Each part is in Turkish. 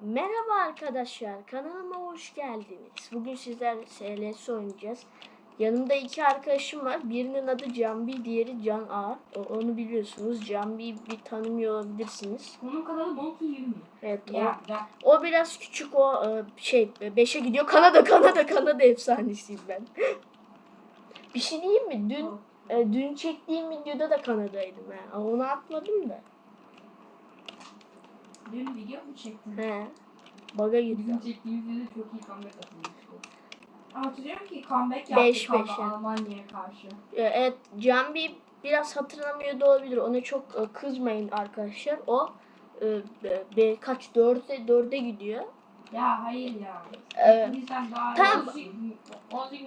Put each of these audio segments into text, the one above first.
Merhaba arkadaşlar, kanalıma hoş geldiniz. Bugün sizlerle SLS oynayacağız. Yanımda iki arkadaşım var. Birinin adı Canbi, diğeri Can A. Onu biliyorsunuz. Canbi'yi bir tanımıyor olabilirsiniz. Onun kanalı Monkey 20. Evet, o, Ya, ya. o biraz küçük. O e, şey 5'e gidiyor. Kanada, Kanada, Kanada efsanesiyim ben. bir şey diyeyim mi? Dün e, dün çektiğim videoda da Kanada'ydım. Ha. Onu atmadım da. Dün video mu çektin? He. Baga. Bizim çektiğimiz videoda çok iyi comeback atılmıştı. Hatırlıyorum ki comeback yaptık beş, ama. Almanya'ya karşı. E, Evet, Canbi biraz hatırlamıyor da olabilir. Ona çok e, kızmayın arkadaşlar. O e, be, be- kaç dörde dörde gidiyor. Ya hayır ya. Evet. Daha Tamam. Ozzy- Ozzy.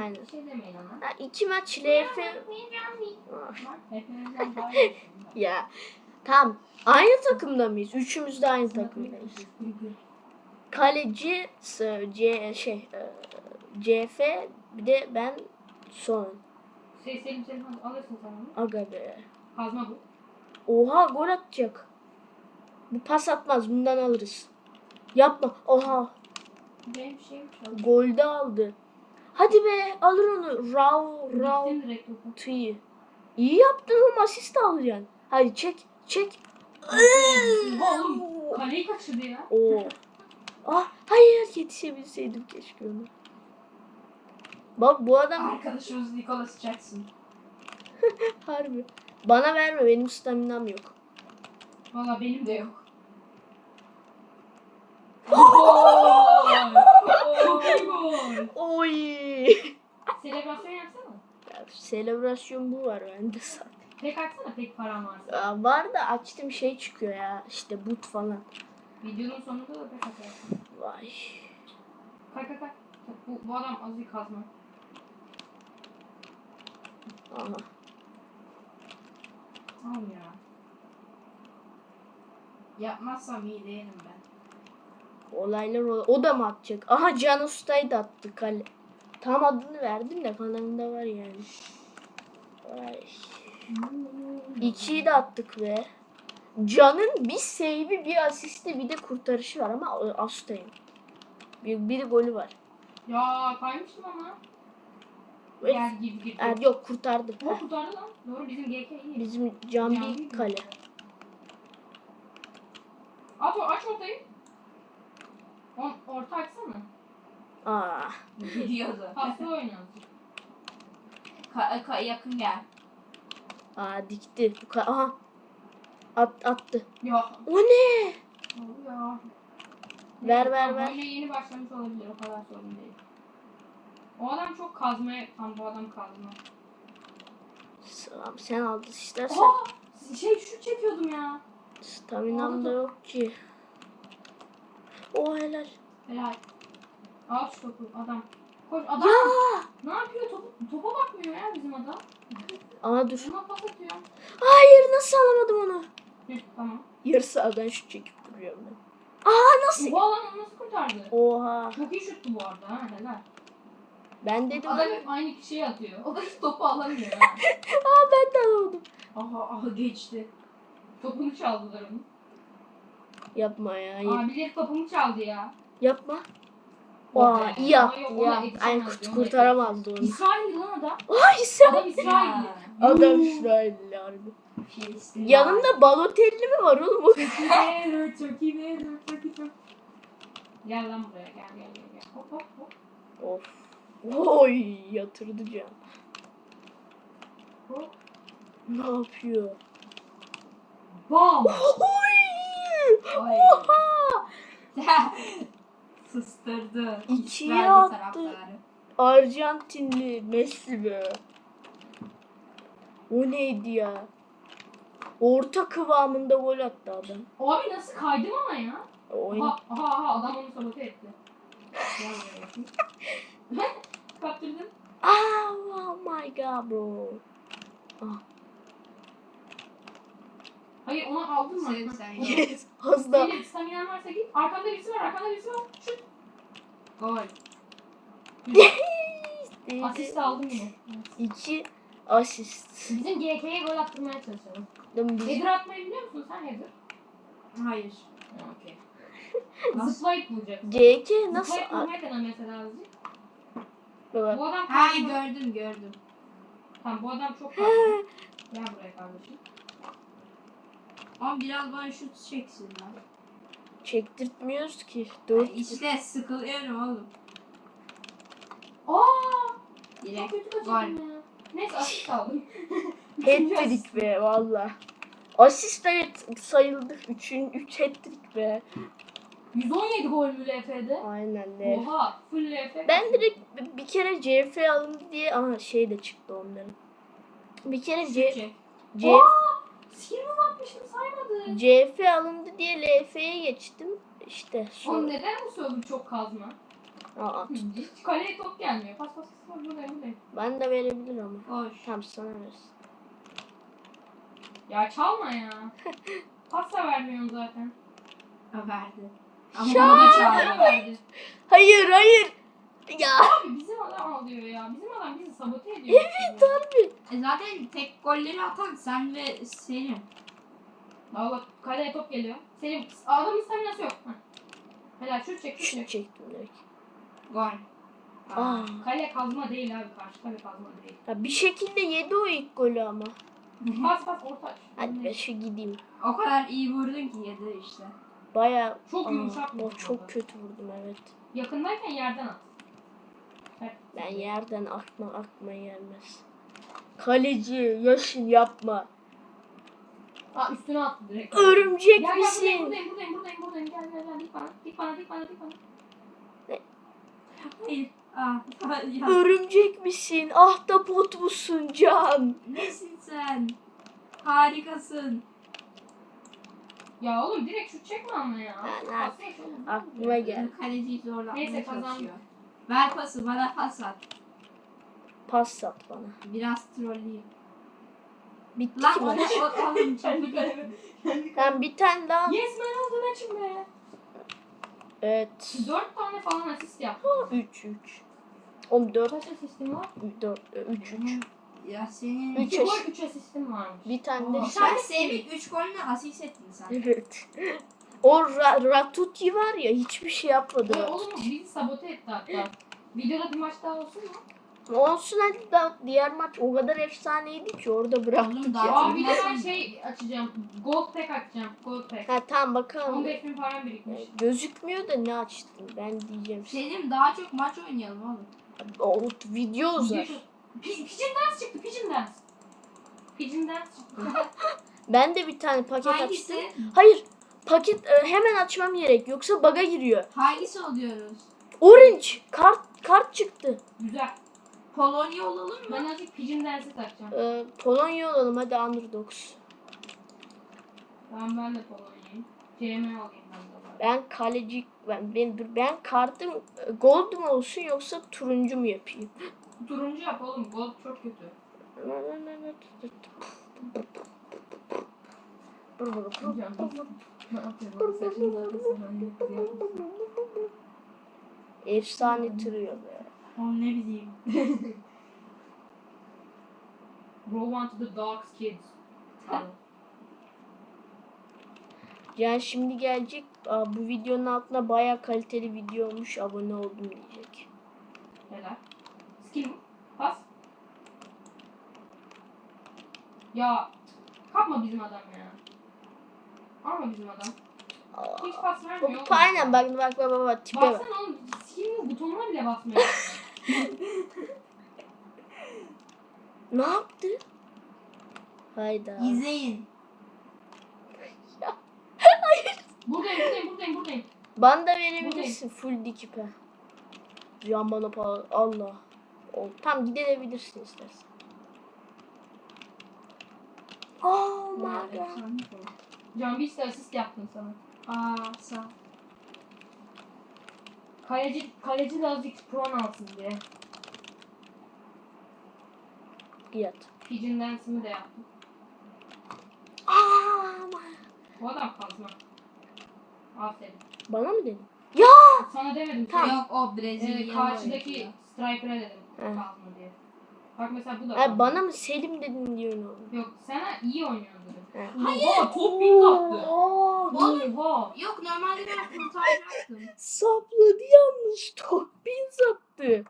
Aynen. Bir şey demeyin ona. Ha, iki maç LF Hepinizden daha iyi. ya tamam. Aynı takımda mıyız? Üçümüz de aynı takımdayız. Kaleci C şey e, CF bir de ben son. Şey Selim alırsın sen onu. Aga be. Kazma bu. Oha gol atacak. Bu pas atmaz. Bundan alırız. Yapma. Oha. Benim şeyim çaldı. Golde aldı. Hadi be alır onu. Rav rav tüyü. İyi yaptın oğlum asist alacaksın. Hadi çek çek. Oğlum kaleyi kaçırdı ya. Oo. Ah hayır yetişebilseydim keşke onu. Bak bu adam Arkadaşımız Nicholas Jackson. harbi. Bana verme benim staminam yok. Valla benim de yok. Gol! Gol! Oy. Selebrasyon yapsana. Ya, selebrasyon bu var bende zaten. Pek açsana pek param varsa. Aa, var da açtım şey çıkıyor ya işte but falan. Videonun sonunda da pek açarsın. Vay. Kay kay kay. Bu, bu adam az bir kazma. Aha. Tamam ya. Yapmazsam iyi değilim ben. Olaylar ol- o da mı atacak? Aha Can Usta'yı da attı kale. Tam adını verdim de kanalında var yani. Vay. İkiyi de attık be. Can'ın bir save'i, bir asisti, bir de kurtarışı var ama Astay'ın. Bir, bir golü var. Ya kaymıştım ama. Ve- Gel gir gir. Er, yok kurtardı. O Heh, kurtardı lan. Doğru bizim GK iyi. Bizim Can bir bir kale. At o aç ortayı. On, orta açsana. Aa. Gidiyordu. Paslı oynuyoruz. Ka- ka- yakın gel. Aa dikti. Bu ka- Aha. At, attı. Yok. O ne? Ya. Ver, ver, ver. Oyuna yeni başlamış olabilir. O kadar sorun değil. O adam çok kazmaya... Tam bu adam kazma. Tamam sen aldın istersen. Aa! Şey şu çekiyordum ya. Staminam da yok ki. O helal. Helal. Al şu topu adam. Koş adam. Ya. Ne yapıyor? Topu, topa bakmıyor ya bizim adam. Aa dur. Ona pas atıyor. Hayır nasıl alamadım onu? Hı, tamam. Yarı sahadan şut çekip duruyorum ben. Aa nasıl? Bu onu nasıl kurtardı? Oha. Çok iyi şuttu bu arada ha helal. Ben dedim. Adam hep aynı kişiye atıyor. O da hiç topu alamıyor ha. Aa ben de alamadım. Aha aha geçti. Topunu çaldılar onu. Yapma ya. Abileri topumu çaldı ya. Yapma. Aa iyi yaptı ya. ona kurt kurtaramazdı onu. İsrail lan adam. Ay sen. Adam İsrail. Adam İsrailli harbi. Yanında Balotelli mi var oğlum? Turkey Vader, Turkey Vader, Turkey Turkey. Gel lan buraya gel gel gel. gel. Hop hop hop. Of. Oy yatırdı can. hop. Ne yapıyor? Bam. Oy. Oha. Sustırdı. İkiye İsrail attı. taraftarı. Arjantinli Messi be. O neydi ya? Orta kıvamında gol attı adam. Abi nasıl kaydım ama ya. Oyun. Aha aha aha adam onu sabote etti. Kaptırdım. Ah, oh my god bro. Hayır onu aldın mı? Sen sen Yes. Hızlı. Senin staminan varsa git. Arkanda birisi var, arkanda birisi var. Şut. Gol. Asist aldım yine. İki asist. Bizim GK'ye gol attırmaya çalışalım. Bizim Header atmayı biliyor musun sen header? Hayır. Okey. Zıplayıp vuracaksın. CK nasıl? Zıplayıp vurmaya dene mesela azıcık. Baba. Bu adam Ha gördüm gördüm. Tamam bu adam çok kazma. Gel buraya kardeşim. Ama biraz bana şut çeksin lan. Çektirtmiyoruz ki. Dur. İşte sıkılıyorum oğlum. Aa! Çok Direkt kötü gol. kaçırdım ya. Neyse asist aldım. Hat-trick be valla. Asist de sayıldı. Üçün, üç hat-trick be. 117 gol mü LF'de? Aynen de. Oha full LF. Ben direkt bir- bir kere CF alındı diye aha şey de çıktı onların. Bir kere C, çek. C, Aa! Skill mi atmıştım saymadı. CF alındı diye LF'ye geçtim. İşte Oğlum sonra. neden bu server çok kazma? Aa, Hiç kaleye top gelmiyor. Pas pas pas buradayım buradayım. ben de verebilir ama. Hoş. Tamam sana versin. Ya çalma ya. Pas da vermiyorsun zaten. Ha, verdi. Ama da Çağrı çağırdı. verdi. Hayır hayır. Ya. Abi bizim adam alıyor ya. Bizim adam bizi sabote ediyor. Evet harbi. E zaten tek golleri atan sen ve Selim. Aa bak kaleye top geliyor. Senin adamın staminası yok. Heh. Helal şut çek şut çek. çektim direkt. Gol. Aa. Kale kazma değil abi karşı kale kazma değil. Ya bir şekilde yedi o ilk golü ama. Pas pas orta aç. Hadi be şu gideyim. O kadar iyi vurdun ki yedi işte. Baya Çok yumuşak Aa, vurdun o çok kötü vurdum evet. Yakındayken yerden at. Evet. Ben yerden akma akma gelmez. Kaleci yaşın yapma. Aa üstüne attı direkt. Örümcek Gel gel buradayım misin? buradayım buradayım buradayım buradayım gel gel gel dik bana dik bana dik bana dik bana. Hayır. Aa, ya. Örümcek misin? Ahtapot musun Can? Nesin sen? Harikasın. Ya oğlum direkt şut çekme ama ya. Ha, ne Pasla yapayım? şunu. Aklıma gel. Kaleciyi zorlatmaya Neyse, çalışıyor. Ver pası bana pas at. Pas sat bana. Biraz trolleyeyim. Bitti Lan ki ne? O- Oğlum Kendi kalemi. Ben bir tane daha. Yes man aldın açın be. Evet. Dört tane falan asist yaptı. 3 3. Oğlum 4 Kaç asistim var? 4 3 3. Ya senin... Üç İki gol, yaş- üç asistim varmış. Bir tane de şey. Sen Semih 3 golünü asist ettin sen. Evet. O Ra- Ratuti var ya hiçbir şey yapmadı. Ee, oğlum bizi sabote etti hatta. Videoda bir maç daha olsun mu? Olsun hadi da diğer maç o kadar efsaneydi ki orada bıraktık Oğlum daha ya. Aa bir de ben şey açacağım. Gold pack açacağım. Gold pack. Ha tamam bakalım. 15 bin param birikmiş. Ee, Gözükmüyor da ne açtın ben diyeceğim. Selim daha çok maç oynayalım oğlum. O video uzar. Pi- Pigeon Dance çıktı. Pigeon Dance. Pigeon Dance çıktı. Ben de bir tane paket Hangisi? açtım. Hayır paket e, hemen açmam gerek yoksa baga giriyor. Hangisi oluyoruz? Orange kart kart çıktı. Güzel. Polonya olalım mı? Ben azıcık Pigeon Dance'i takacağım. Ee, Polonya olalım hadi Underdogs. Tamam ben de Polonya'yım. CM alayım ben de. Ben kaleci ben ben, dur, ben kartım e, gold mu olsun yoksa turuncu mu yapayım? Turuncu yap oğlum. Gold çok kötü. Efsane tırıyor be. Oğlum ne bileyim. Bro want to the dogs kids. Yani şimdi gelecek aa, bu videonun altına baya kaliteli video olmuş abone oldum diyecek. Helal. Skill pas. Ya kapma bizim adam ya. Alma bizim adam. Hiç pas vermiyor. oğlum. Hop, aynen bak bak bak bak, bak tipe bak. Baksana oğlum skill'in butonuna bile basmıyor. Ne yaptı? Hayda. İzleyin. buradayım buradayım buradayım buradayım. Bana da verebilirsin full dikipe. Can bana pa- Allah. Ol. Tam gidebilirsin istersen. Oh my god. Can bir asist yaptım sana. Aa sağ. Kaleci, kaleci de azıcık puan alsın diye. Yat. Pigeon Dance'imi de yaptım. Aa, my- Bu adam kazma. Aferin. Bana mı dedin? Sana demedim. Tamam. Yok o Ee, Brezilya. karşıdaki striker'a dedim. Kazma diye. Bak mesela bu da. Ha, bana mı Selim dedin diyorsun oğlum. Yok sana iyi oynuyordur. Ha. Hayır. top bir attı. Aa, Oha. Yok normalde ben kurtaracaktım. sapladı yanlış. Top bin sattı.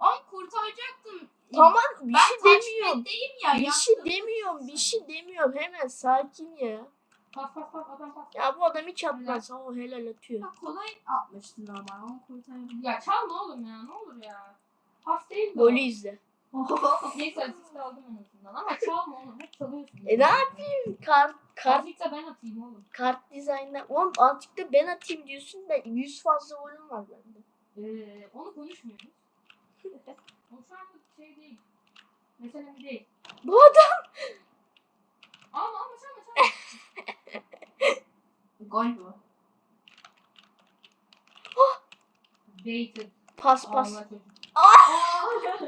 Onu kurtaracaktım. Tamam bir ben şey demiyorum. ya. Bir şey demiyorum. Bir şey demiyorum. Hemen sakin ya. Pas pas pas adam pas. Ya bu adam hiç atmaz. O helal atıyor. Ya kolay atmıştın ama onu kurtarabilirim. Ya çalma oğlum ya ne olur ya. Pas değil de. Golü izle. Neyse asist aldım en azından ama çalma oğlum hep çalıyorsun. E ne yapayım? Kart, kart, Azıcık da ben atayım oğlum. kart dizaynına. Oğlum azıcık da ben atayım diyorsun da 100 fazla golüm var bende. Ee, onu konuşmuyoruz. o şu anda şey değil. Mesele değil. Bu adam Ama ama çalma çalma. Gol bu. Baited. pas pas. Allah çocuk. Ah!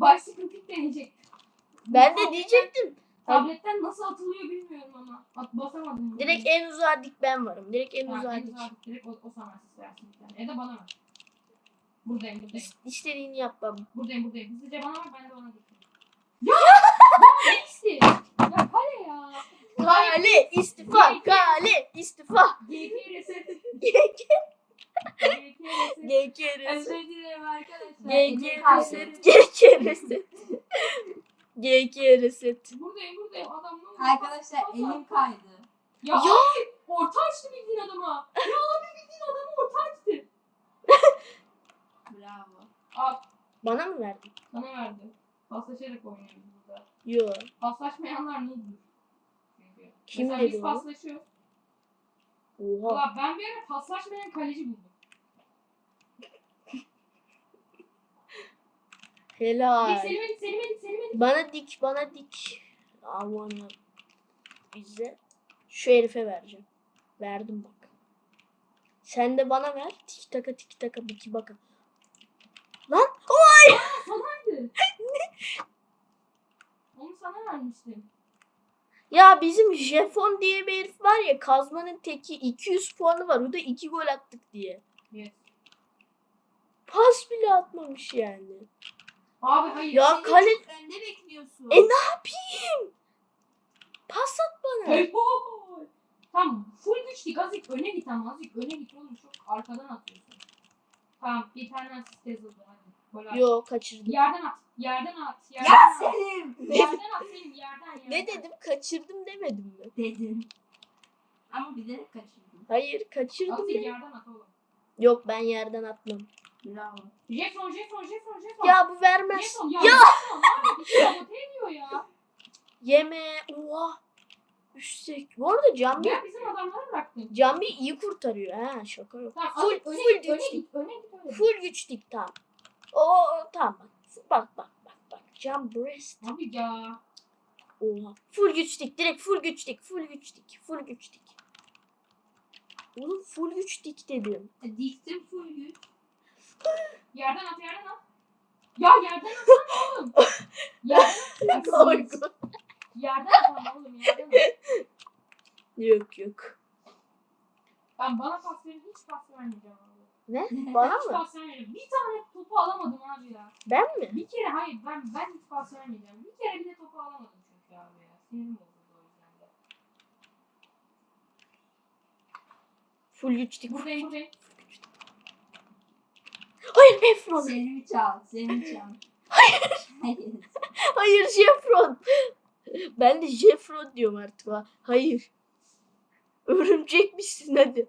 Bicycle deneyecek. Ben de diyecektim. Tabletten nasıl atılıyor bilmiyorum ama. At basamadım. Direkt en uzağa dik ben varım. Direkt en uzağa dik. Direkt o, o sana asist versin bir tane. Ya da bana ver. Buradayım buradayım. İs- İstediğini yap baba. Buradayım buradayım. Hızlıca bana ver ben de ona dikeyim. Ya! Ya Neyse. Ya kale ya. Kale istifa. Kale istifa. GK reset. GK GK reset. GK reset. Özür dilerim arkadaşlar. GK Elim reset. kaydı. GK reset. GK reset. Buradayım buradayım. Adam ne oldu? Arkadaşlar elim kaydı. Ya, Ya! abi orta açtı bildiğin adama. Ya abi bildiğin adamı orta açtı. Bravo. Al Bana mı verdin? sana verdi. Paslaşarak oynuyoruz burada. Yo. Paslaşmayanlar noob'dur. Çünkü. Kim Mesela dedi biz onu? paslaşıyoruz. Oha. Valla ben bir ara paslaşmayan kaleci buldum. Helal. Selim'e dik Selim'e dik. Bana dik, bana dik. Aman bize. Şu herife vereceğim. Verdim bak. Sen de bana ver. Tiki taka tiki taka biki baka. Lan Sanaydı. Onu sana vermiştim. ya bizim Jefon diye bir herif var ya kazmanın teki 200 puanı var. O da 2 gol attık diye. Yes. Pas bile atmamış yani. Abi hayır. Ya Seni kale çok önde bekliyorsun. E ne yapayım? Pas at bana. Hey boy. Tamam full güç dik azıcık öne git ama azıcık öne git oğlum çok arkadan atıyorsun. Tamam bir tane asist yazıldı hadi. Gol at. Yo kaçırdım. Yerden at. Yerden at. Yerden Ya at. Selim. Yerden at Selim yerden yerden. Ne dedim? Kaçırdım demedim mi? Dedin. Ama bilerek kaçırdın. Hayır kaçırdım. Atı dedim. yerden at oğlum. Yok ben yerden atmam. Bravo. Jefferson Jefferson Jefferson Jefferson. Ya bu vermez. Jefferson ya. Ya! Jefferson abi bir şey sabote ediyor ya. Yeme. Oha. Üstek. Bu arada Cambi, Ben bizim adamları bıraktım. Cambi iyi kurtarıyor. Ha şaka yok. Tamam Full- full, öne, full git, öne güç git öne git öne git. Full güç dik tam. O tamam. Bak bak bak bak. Jump breast. Abi ya. Oha. Full güç dik. Direkt full güç dik. Full güç dik. Full güç dik. Oğlum full güç dik dedim. E, Diktim full güç. Yerden at yerden at. Ya yerden atsana oğlum. Yerden at. gol. Yerden at oğlum yerden at. Yok yok. Ben bana pas verin hiç pas vermeyeceğim abi. Ne? Bana hiç mı? pas vermeyeceğim. Bir tane topu alamadım abi ya. Ben mi? Bir kere hayır ben ben hiç pas vermeyeceğim. Bir kere bile topu alamadım çünkü abi ya. Sinirim bozuldu o yüzden de. Full güç dik. Buradayım buradayım. Hayır Efron. Selim'i çal. Selim'i çal. Hayır. Hayır Jeffron. Ben de Jeffron diyorum artık. ha. Hayır. Örümcek misin hadi.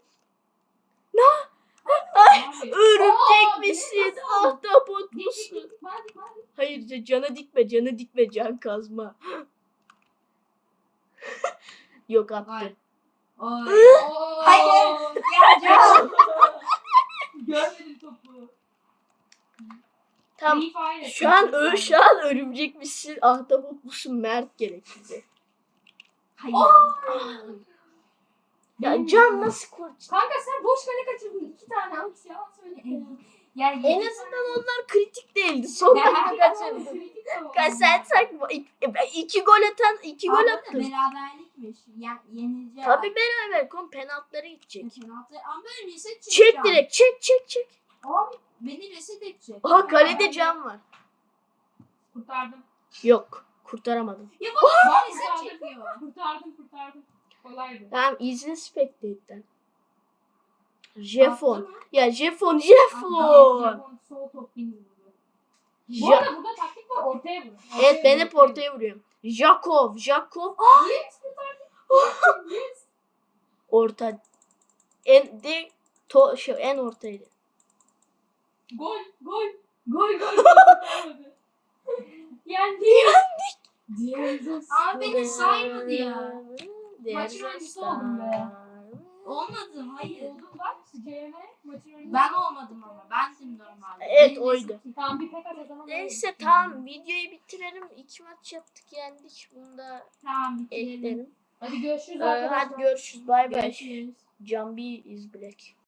Abi. Örümcek Aa, misin? Ahtapot musun? Hayır ca- cana dikme cana dikme can kazma. Yok attı. Oo. Hayır. Ya. Görmedim topu. Tam şu an ö şu an örümcek misin? Ahtapot musun? Mert gerekirdi. Hayır. Ya can nasıl kurt? Kanka sen boş kale kaçırdın. iki tane al yalan söyle. Yani En azından onlar kritik değildi. Son dakika kaçırdı. Ka- Sen sakma. İki, iki gol atan iki gol attın. beraberlikmiş. Yani yenileceğiz. Tabii beraber kon penaltılara gidecek. Penaltı. Ama ben reset Çek çekeceğim. direkt çek çek çek. Abi Beni reset edecek. Aha kalede can var. Kurtardım. Yok. Kurtaramadım. Ya bak sen kurtardım. çekiyor. Kurtardım kurtardım. Kolaydı. Tamam izle Spectate'den. Jefon. Ya Jefon Jefon. Bu Ja arada burada taktik var ortaya vur. evet ben vur, hep ortaya vuruyorum. Jakov. Jakov. Yes yes. Orta. En de to şey en ortaydı. Gol gol. Gol gol. Yendik. Yendik. Diğer Abi beni saymadı ya. Maçın oyuncusu oldum be. star. Olmadım hayır. Oldu bak. Ben olmadım ama. Bendim normalde. Evet oydu. Tamam bir tek o zaman. Neyse tamam videoyu bitirelim. İki maç yaptık yendik. Bunu da Tamam bitirelim. eklerim. Hadi görüşürüz Ee, arkadaşlar. hadi görüşürüz. Bay bay. Görüşürüz. Jambi is black.